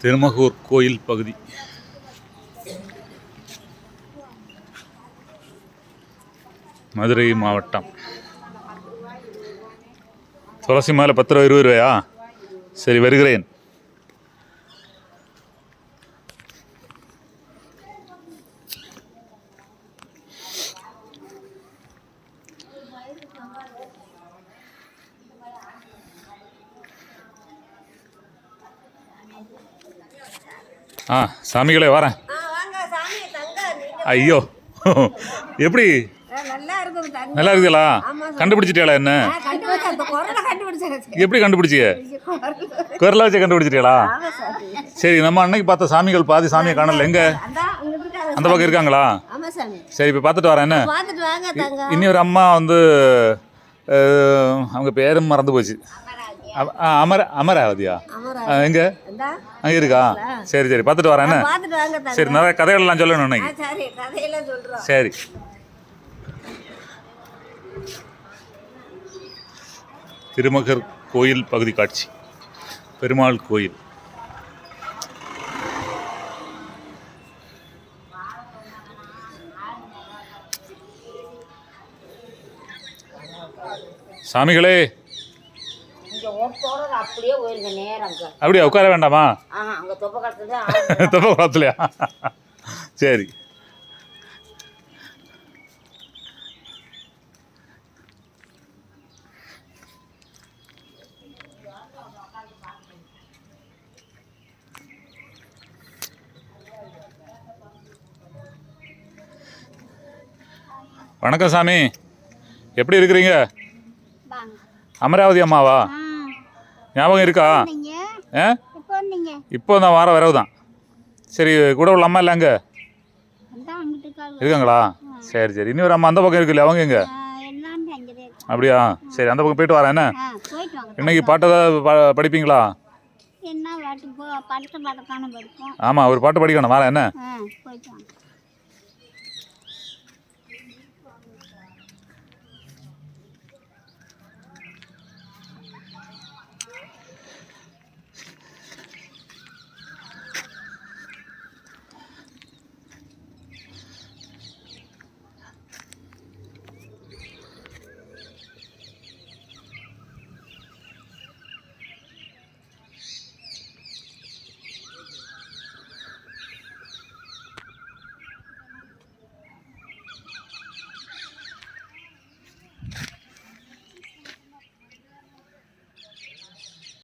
திருமகூர் கோயில் பகுதி. மதுரை மாவட்டம். துளசி மாலை பத்து ரூபா இருபது ரூபாயா சரி வருகிறேன். ஆ சாமிகளே வரேன். ஐயோ எப்படி? நல்லா இருக்குது தங்க நல்லா இருக்குங்களா ஆமா சார். கண்டுபிடிச்சிட்டியாளா என்ன? எப்படி கண்டுபிடிச்சிய? குரலை. வச்சு கண்டுபிடிச்சிட்டியாளா? சரி நம்ம அன்னைக்கு பார்த்த சாமிகள் பாதி சாமியை காணல. எங்க? அந்த பக்கம் இருக்காங்களா? சரி இப்போ பார்த்துட்டு வரேன் என்ன? இனி ஒரு அம்மா வந்து அவங்க பேரும் மறந்து போச்சு. அமர அமராவதியா? எங்க? அங்கே இருக்கா? சரி சரி. பார்த்துட்டு வரேன். சரி நிறைய கதைகள்லாம் சொல்லணும் இன்னைக்கு சரி. திருமகர் கோயில் பகுதி காட்சி. பெருமாள் கோயில். சாமிகளே போறது அப்படியே போயிருங்க நேரம் அங்க. அப்படியா? உட்கார வேண்டாமா? ஆஹா அங்க தொப்பை கட்டுறது தப்பா பார்த்துலையா சரி. வணக்கம் சாமி. எப்படி இருக்கிறீங்க? அமராவதி அம்மாவா? ஞாபகம் இருக்கா? ஆ? நீங்க இப்போ நான் வார வரவு தான் சரி கூட உள்ள அம்மா இல்லை அங்கே? இருக்காங்களா? சரி சரி. இன்னொரு அம்மா அந்த பக்கம் இருக்குல்ல அவங்க எங்க? அப்படியா? சரி அந்த பக்கம் போயிட்டு வரேன் என்ன? இன்னைக்கு பாட்டு ஏதாவது படிப்பீங்களா? ஆமாம் ஒரு பாட்டு படிக்கணும். வரேன் என்ன?